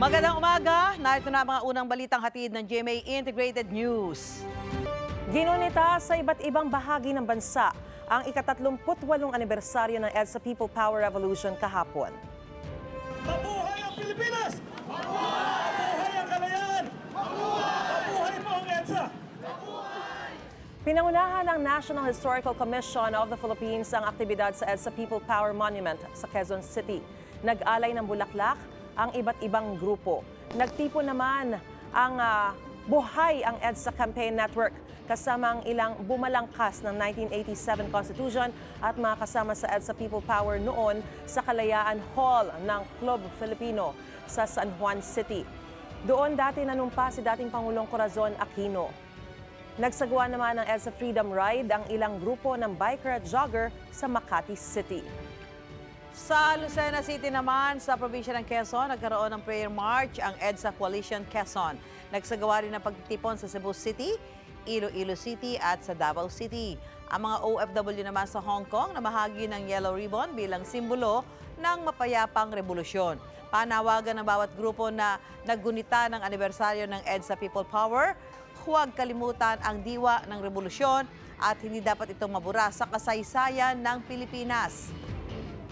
Magandang umaga. Narito na ang mga unang balitang hatid ng GMA Integrated News. Ginunita sa iba't ibang bahagi ng bansa ang ikatatlumputwalong anibersaryo ng EDSA People Power Revolution kahapon. Mabuhay ang Pilipinas! Mabuhay ang kalayaan! Mabuhay po ang EDSA! Pinangunahan ng National Historical Commission of the Philippines ang aktibidad sa EDSA People Power Monument sa Quezon City. Nag-alay ng bulaklak ang iba't ibang grupo. Nagtipo naman ang ah, Buhay ang EDSA Campaign Network kasama ang ilang bumalangkas ng 1987 Constitution at mga kasama sa EDSA People Power noon sa Kalayaan Hall ng Club Filipino sa San Juan City. Doon dati nanumpa si dating Pangulong Corazon Aquino. Nagsagawa naman ng EDSA Freedom Ride ang ilang grupo ng biker at jogger sa Makati City. Sa Lucena City naman, sa probinsya ng Quezon, nagkaroon ng prayer march ang EDSA Coalition Quezon. Nagsagawa rin ng pagtitipon sa Cebu City, Iloilo City at sa Davao City. Ang mga OFW naman sa Hong Kong na mahagi ng Yellow Ribbon bilang simbolo ng mapayapang revolusyon. Panawagan ng bawat grupo na naggunita ng anibersaryo ng EDSA People Power, huwag kalimutan ang diwa ng revolusyon at hindi dapat itong mabura sa kasaysayan ng Pilipinas.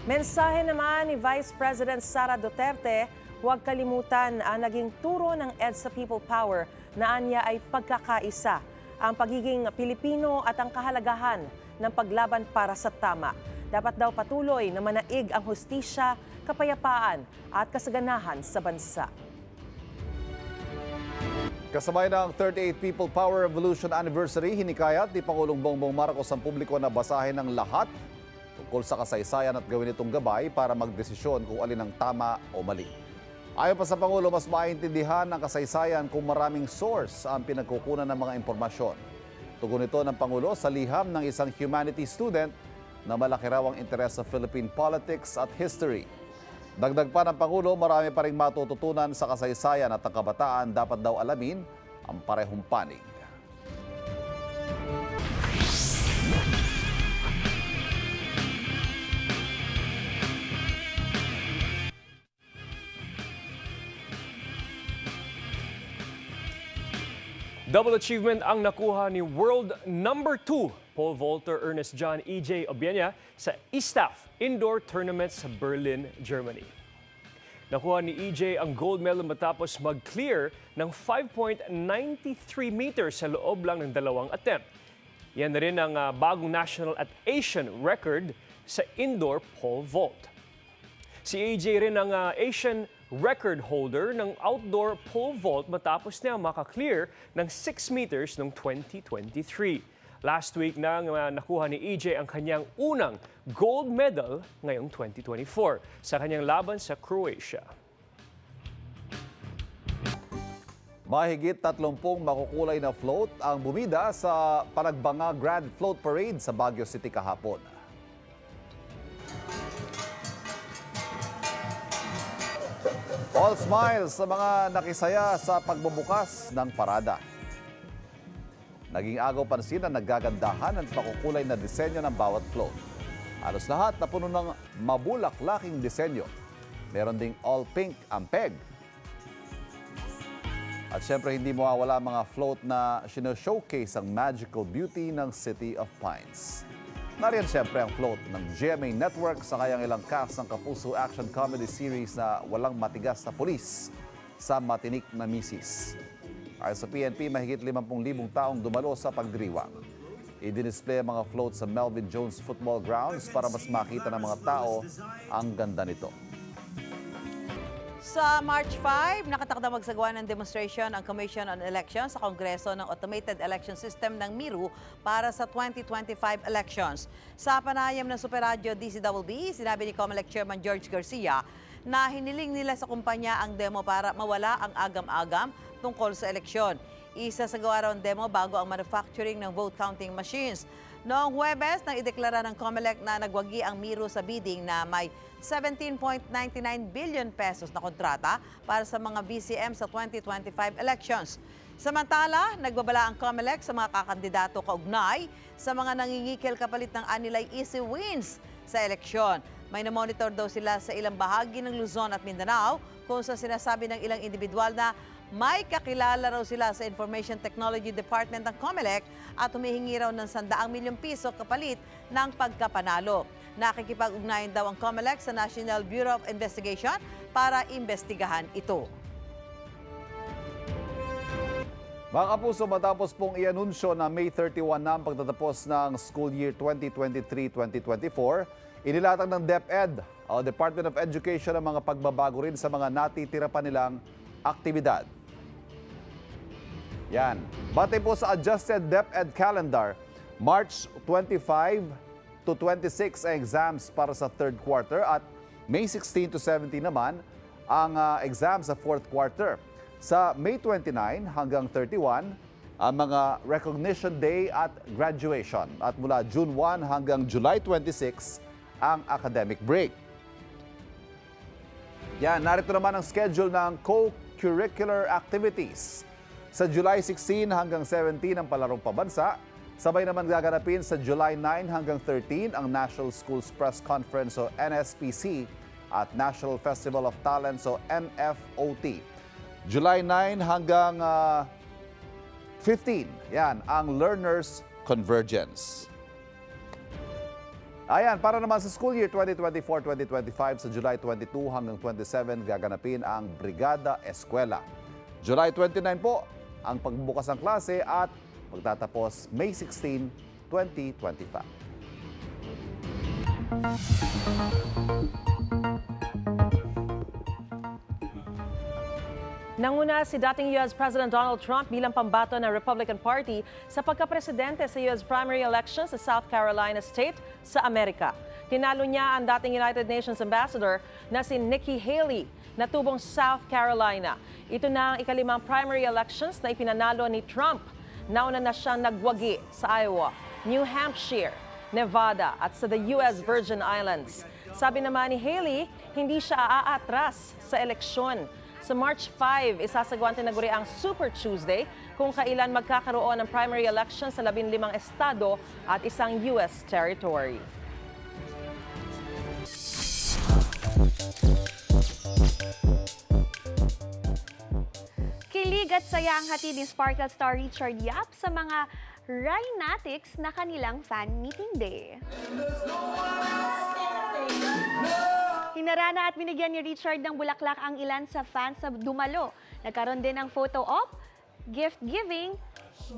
Mensahe naman ni Vice President Sara Duterte, huwag kalimutan ang naging turo ng EDSA People Power na anya ay pagkakaisa, ang pagiging Pilipino at ang kahalagahan ng paglaban para sa tama. Dapat daw patuloy na manaig ang hustisya, kapayapaan at kasaganahan sa bansa. Kasabay ng 38 People Power Revolution Anniversary, hinikayat ni Pangulong Bongbong Marcos ang publiko na basahin ng lahat tungkol sa kasaysayan at gawin itong gabay para magdesisyon kung alin ang tama o mali. Ayon pa sa Pangulo, mas maintindihan ng kasaysayan kung maraming source ang pinagkukunan ng mga impormasyon. Tugon ito ng Pangulo sa liham ng isang humanities student na malaki raw ang interes sa Philippine politics at history. Dagdag pa ng Pangulo, marami pa rin matututunan sa kasaysayan at ang kabataan dapat daw alamin ang parehong panig. Double achievement ang nakuha ni world number 2 pole vaulter Ernest John E.J. Obienya sa ISTAF Indoor Tournament sa Berlin, Germany. Nakuha ni EJ ang gold medal matapos mag-clear ng 5.93 meters sa loob lang ng dalawang attempt. Yan na rin ang ah, bagong national at Asian record sa indoor pole vault. Si AJ rin ang ah, Asian record holder ng outdoor pole vault matapos niya makaklear ng 6 meters noong 2023. Last week na uh, nakuha ni EJ ang kanyang unang gold medal ngayong 2024 sa kanyang laban sa Croatia. Mahigit 30 makukulay na float ang bumida sa Panagbanga Grand Float Parade sa Baguio City kahapon. All smiles sa mga nakisaya sa pagbubukas ng parada. Naging agaw pansin ang nagagandahan at makukulay na disenyo ng bawat float. Halos lahat na puno ng mabulaklaking disenyo. Meron ding all pink ang peg. At syempre hindi mawawala mga float na showcase ang magical beauty ng City of Pines. Nariyan syempre ang float ng GMA Network sa kayang ilang cast ng Kapuso Action Comedy Series na walang matigas na pulis sa matinik na misis. Ayon sa PNP, mahigit 50,000 taong dumalo sa pagdiriwang. I-display ang mga float sa Melvin Jones Football Grounds para mas makita ng mga tao ang ganda nito. Sa March 5, nakatakda magsagawa ng demonstration ang Commission on Elections sa Kongreso ng Automated Election System ng MIRU para sa 2025 elections. Sa panayam ng Super Radio DCWB, sinabi ni COMELEC Chairman George Garcia na hiniling nila sa kumpanya ang demo para mawala ang agam-agam tungkol sa eleksyon. Isa sa gawa ang demo bago ang manufacturing ng vote counting machines. Noong Huwebes, nang ideklara ng COMELEC na nagwagi ang MIRU sa bidding na may 17.99 billion pesos na kontrata para sa mga BCM sa 2025 elections. Samantala, nagbabala ang COMELEC sa mga kakandidato kaugnay sa mga nangingikil kapalit ng anilay easy wins sa eleksyon. May na-monitor daw sila sa ilang bahagi ng Luzon at Mindanao kung sa sinasabi ng ilang individual na may kakilala raw sila sa Information Technology Department ng COMELEC at humihingi raw ng 100 milyong piso kapalit ng pagkapanalo. Nakikipag-ugnayan daw ang COMELEC sa National Bureau of Investigation para imbestigahan ito. Mga kapuso, matapos pong i-anunsyo na May 31 na ang pagtatapos ng school year 2023-2024, inilatag ng DepEd, o Department of Education, ang mga pagbabago rin sa mga natitira pa nilang aktibidad. Yan. Batay po sa adjusted DepEd calendar, March 25 to 26 ang exams para sa third quarter at May 16 to 17 naman ang ah, exam sa fourth quarter. Sa May 29 hanggang 31, ang mga recognition day at graduation. At mula June 1 hanggang July 26, ang academic break. Yan, narito naman ang schedule ng co-curricular activities. Sa July 16 hanggang 17 ang palarong pabansa. Sabay naman gaganapin sa July 9 hanggang 13 ang National Schools Press Conference o NSPC at National Festival of Talents o NFOT. July 9 hanggang ah, 15, yan, ang Learners Convergence. Ayan, para naman sa school year 2024-2025 sa July 22 hanggang 27 gaganapin ang Brigada Eskwela. July 29 po ang pagbukas ng klase at magtatapos May 16, 2025. Nanguna si dating US President Donald Trump bilang pambato ng Republican Party sa pagkapresidente sa US primary election sa South Carolina State sa Amerika. Tinalo niya ang dating United Nations Ambassador na si Nikki Haley na tubong South Carolina. Ito na ang ikalimang primary elections na ipinanalo ni Trump. Nauna na siyang nagwagi sa Iowa, New Hampshire, Nevada at sa the US Virgin Islands. Sabi naman ni Haley, hindi siya aatras sa eleksyon. Sa March 5, isasagawan tinaguri ang Super Tuesday kung kailan magkakaroon ng primary election sa 15 estado at isang US territory. At saya ang hatid ni Sparkle star Richard Yap sa mga Rhinatics na kanilang fan meeting day. Hinarana at binigyan ni Richard ng bulaklak ang ilan sa fans sa Dumalo. Nagkaroon din ng photo op, gift giving,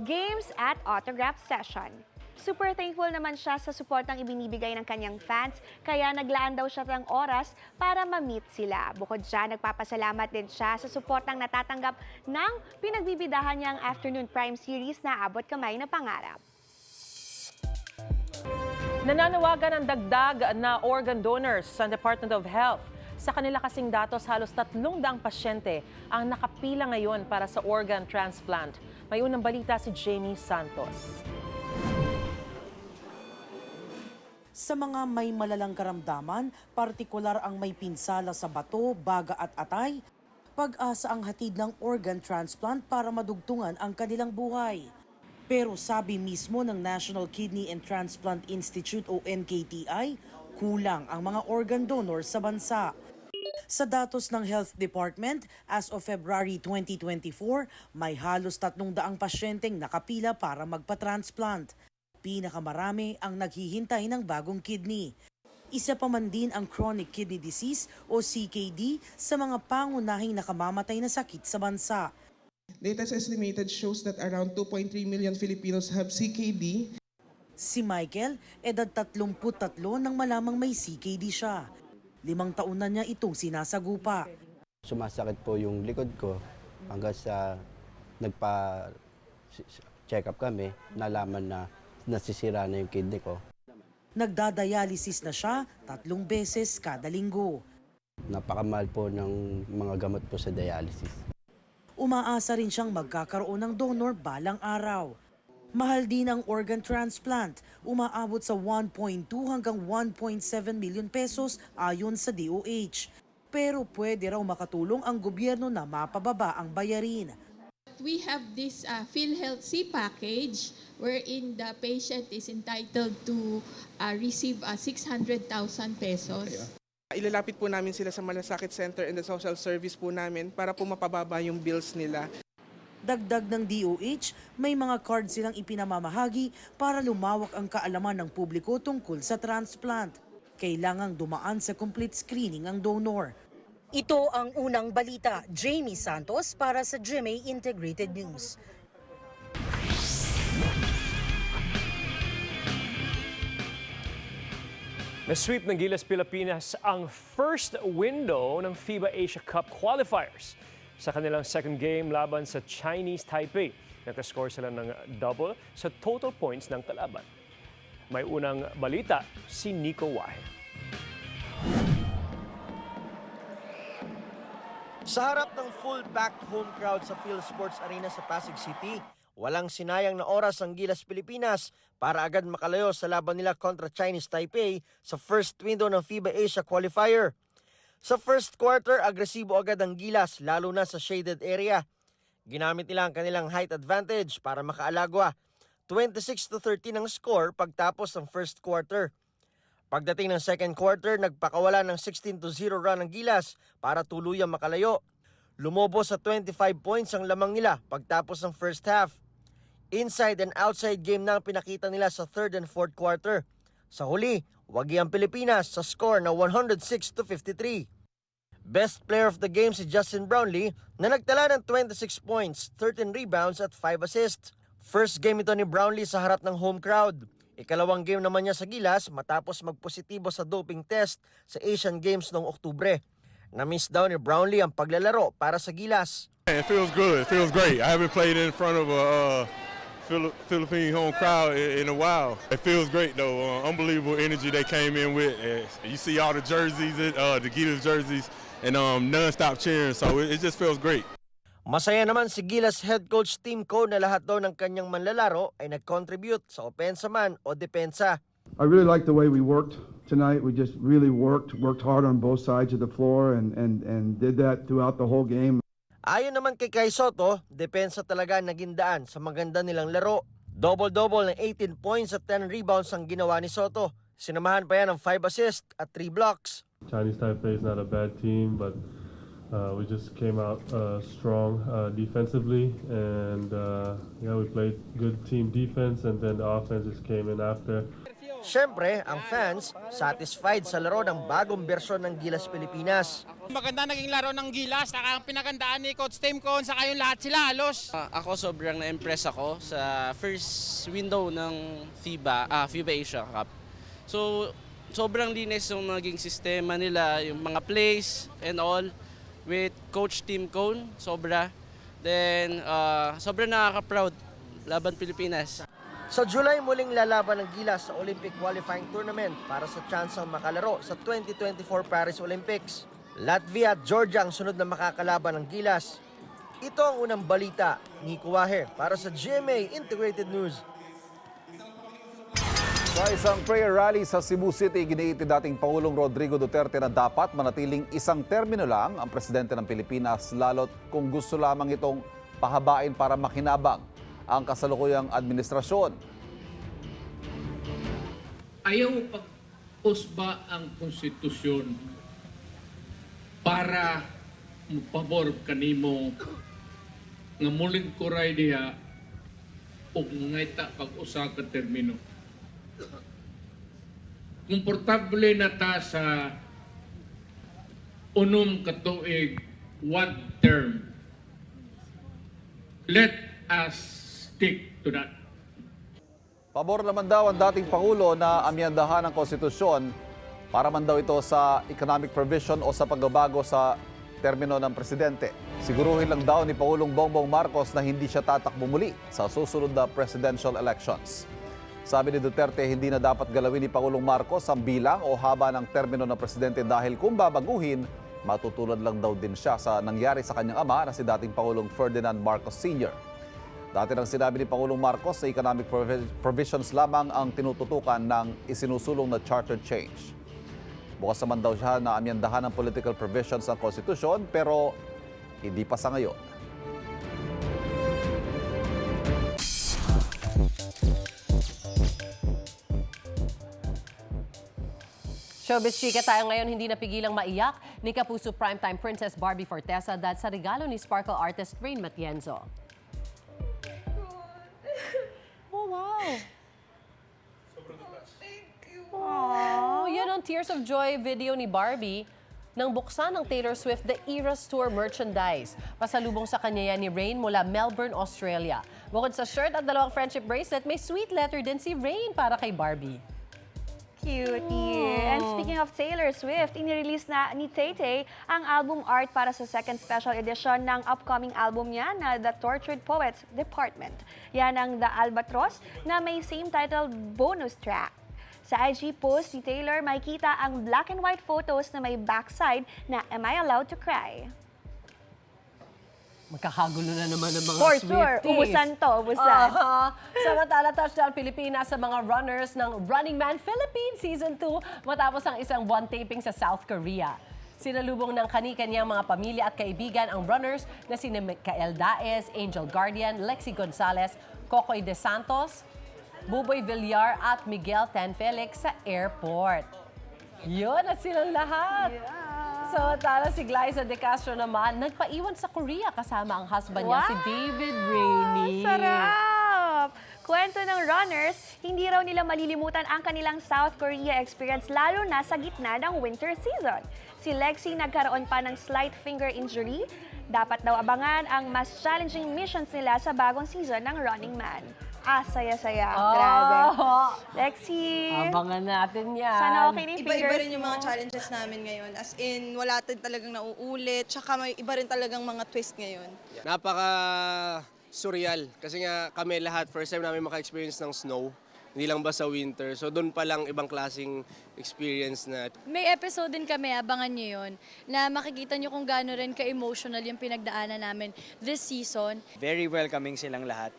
games at autograph session. Super thankful naman siya sa suportang ibinibigay ng kanyang fans, kaya naglaan daw siya ng oras para ma-meet sila. Bukod dyan, nagpapasalamat din siya sa suportang natatanggap ng pinagbibidahan niyang Afternoon Prime Series na Abot Kamay na Pangarap. Nananawagan ang dagdag na organ donors sa Department of Health. Sa kanila kasing datos, halos 300 pasyente ang nakapila ngayon para sa organ transplant. May unang balita si Jamie Santos. Sa mga may malalang karamdaman, partikular ang may pinsala sa bato, baga at atay, pag-asa ang hatid ng organ transplant para madugtungan ang kanilang buhay. Pero sabi mismo ng National Kidney and Transplant Institute o NKTI, kulang ang mga organ donors sa bansa. Sa datos ng Health Department, as of February 2024, may halos 300 pasyenteng nakapila para magpa-transplant. Pinakamarami ang naghihintay ng bagong kidney. Isa pa man din ang chronic kidney disease o CKD sa mga pangunahing nakamamatay na sakit sa bansa. Latest estimated shows that around 2.3 million Filipinos have CKD. Si Michael, edad 33 nang malamang may CKD siya. Limang taon na niya itong sinasagupa. Sumasakit po yung likod ko hanggang sa nagpa-check up kami, nalaman na nasisira na yung kidney ko. Nagdadialysis na siya tatlong beses kada linggo. Napakamahal po ng mga gamot po sa dialysis. Umaasa rin siyang magkakaroon ng donor balang araw. Mahal din ang organ transplant, umaabot sa 1.2 hanggang 1.7 million pesos ayon sa DOH. Pero pwede raw makatulong ang gobyerno na mapababa ang bayarin. We have this uh, PhilHealth C package wherein the patient is entitled to uh, receive uh, 600,000 pesos. Ilalapit po namin sila sa Malasakit Center and the Social Service po namin para po mapababa yung bills nila. Dagdag ng DOH, may mga card silang ipinamamahagi para lumawak ang kaalaman ng publiko tungkol sa transplant. Kailangang dumaan sa complete screening ang donor. Ito ang unang balita. Jamie Santos para sa GMA Integrated News. Na-sweep ng Gilas Pilipinas ang first window ng FIBA Asia Cup qualifiers. Sa kanilang second game laban sa Chinese Taipei, nakascore sila ng double sa total points ng kalaban. May unang balita si Nico Wahe. Sa harap ng full-packed home crowd sa Phil Sports Arena sa Pasig City, walang sinayang na oras ang Gilas Pilipinas para agad makalayo sa laban nila kontra Chinese Taipei sa first window ng FIBA Asia Qualifier. Sa first quarter, agresibo agad ang Gilas lalo na sa shaded area. Ginamit nila ang kanilang height advantage para makaalagwa. 26 to 13 ang score pagtapos ng first quarter. Pagdating ng second quarter, nagpakawala ng 16 to 0 run ng Gilas para tuluyang makalayo. Lumobo sa 25 points ang lamang nila pagtapos ng first half. Inside and outside game na ang pinakita nila sa third and fourth quarter. Sa huli, wagi ang Pilipinas sa score na 106 to 53. Best player of the game si Justin Brownlee na nagtala ng 26 points, 13 rebounds at 5 assists. First game ito ni Brownlee sa harap ng home crowd. Ikalawang game naman niya sa Gilas matapos magpositibo sa doping test sa Asian Games noong Oktubre. Na-miss daw ni Brownlee ang paglalaro para sa Gilas. It feels good. It feels great. I haven't played in front of a uh, Phil- Philippine home crowd in, in a while. It feels great though. Uh, unbelievable energy they came in with. Uh, you see all the jerseys, uh, the Gilas jerseys, and um, non-stop cheering. So it, it just feels great. Masaya naman si Gilas head coach Tim Coe na lahat daw ng kanyang manlalaro ay nag-contribute sa opensa man o depensa. I really like the way we worked tonight. We just really worked, worked hard on both sides of the floor and, and, and did that throughout the whole game. Ayon naman kay Kai Soto, depensa talaga ang naging daan sa maganda nilang laro. Double-double ng 18 points at 10 rebounds ang ginawa ni Soto. Sinamahan pa yan ng 5 assists at 3 blocks. Chinese Taipei is not a bad team, but uh, we just came out uh, strong uh, defensively, and uh, yeah, we played good team defense, and then the offense just came in after. Siyempre, ang fans satisfied sa laro ng bagong bersyon ng Gilas Pilipinas. Maganda naging laro ng Gilas, saka ang pinagandaan ni Coach Tim Con, saka yung lahat sila halos. ako sobrang na-impress ako sa first window ng FIBA, ah, FIBA Asia Cup. So, sobrang linis yung naging sistema nila, yung mga plays and all with Coach Tim Cone, sobra. Then, uh, sobrang nakaka-proud laban Pilipinas. Sa July muling lalaban ng Gilas sa Olympic Qualifying Tournament para sa tsansang makalaro sa 2024 Paris Olympics. Latvia at Georgia ang sunod na makakalaban ng Gilas. Ito ang unang balita. Nico Waher para sa GMA Integrated News. Sa isang prayer rally sa Cebu City, giniiti dating Pangulong Rodrigo Duterte na dapat manatiling isang termino lang ang presidente ng Pilipinas lalo't kung gusto lamang itong pahabain para makinabang ang kasalukuyang administrasyon. Ayaw pag-usba ang konstitusyon para mapabor kanimo nga muling kuray diha ug ngayta pag-usa ka termino. Komportable na ta sa unom ka tuig one term. Let us stick to that. Pabor naman daw ang dating Pangulo na amyandahan ang konstitusyon para man daw ito sa economic provision o sa pagbabago sa termino ng presidente. Siguruhin lang daw ni Pangulong Bongbong Marcos na hindi siya tatakbo muli sa susunod na presidential elections. Sabi ni Duterte, hindi na dapat galawin ni Pangulong Marcos ang bilang o haba ng termino ng presidente dahil kung babaguhin, matutulad lang daw din siya sa nangyari sa kanyang ama na si dating Pangulong Ferdinand Marcos Sr. Dati nang sinabi ni Pangulong Marcos na economic provi- provisions lamang ang tinututukan ng isinusulong na charter change. Bukas naman daw siya na amyandahan ng political provisions ng konstitusyon pero hindi pa sa ngayon. Showbiz chika tayo ngayon hindi napigilang maiyak ni Kapuso Primetime Princess Barbie Fortesa dahil sa regalo ni Sparkle artist Rain Matienzo. Oh, yan ang Tears of Joy video ni Barbie nang buksan ng Taylor Swift The Eras Tour merchandise. Pasalubong sa kanya yan ni Rain mula Melbourne, Australia. Bukod sa shirt at dalawang friendship bracelet, may sweet letter din si Rain para kay Barbie. Cutie. And speaking of Taylor Swift, inirelease na ni Tay-Tay ang album art para sa second special edition ng upcoming album niya na The Tortured Poets Department. Yan ang The Albatross na may same title bonus track. Sa IG post ni Taylor, makikita ang black and white photos na may backside na Am I Allowed to Cry? Magkakagulo na naman ng mga For Swifties. sure. Ubusan to, ubusan. Aha. Samantala, touchdown Pilipinas sa mga runners ng Running Man Philippines Season 2 matapos ang isang buwan taping sa South Korea. Sinalubong ng kani-kanyang mga pamilya at kaibigan ang runners na si Mikael Daes, Angel Guardian, Lexi Gonzalez, Kokoy De Santos, Buboy Villar at Miguel Tan Felix sa airport. Yun at silang lahat. Samantala si Glyza De Castro naman, nagpaiwan sa Korea kasama ang husband niya si David Rainey. Sarap! Kwento ng runners, hindi raw nila malilimutan ang kanilang South Korea experience lalo na sa gitna ng winter season. Si Lexi nagkaroon pa ng slight finger injury. Dapat daw abangan ang mas challenging missions nila sa bagong season ng Running Man. Ah, saya-saya. Oh. Grabe. Lexi! Abangan natin yan. Sana okay na yung Iba-iba rin yung mga challenges namin ngayon. As in, wala din talagang nauulit. Tsaka may iba rin talagang mga twist ngayon. Napaka surreal kasi nga kami lahat first time namin maka-experience ng snow. Hindi lang ba sa winter. So doon pa lang ibang klaseng experience na May episode din kami, abangan nyo yun, na makikita nyo kung gaano rin ka-emotional yung pinagdaanan namin this season. Very welcoming silang lahat.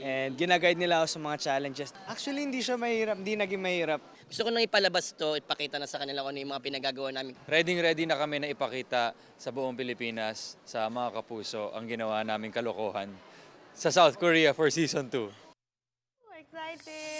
And ginaguide nila ako sa mga challenges. Actually, hindi siya mahirap, hindi naging mahirap. Gusto ko nang ipalabas to, ipakita na sa kanila kung ano yung mga pinagagawa namin. Ready ready na kami na ipakita sa buong Pilipinas, sa mga kapuso, ang ginawa naming kalokohan sa South Korea for Season 2. Exciting!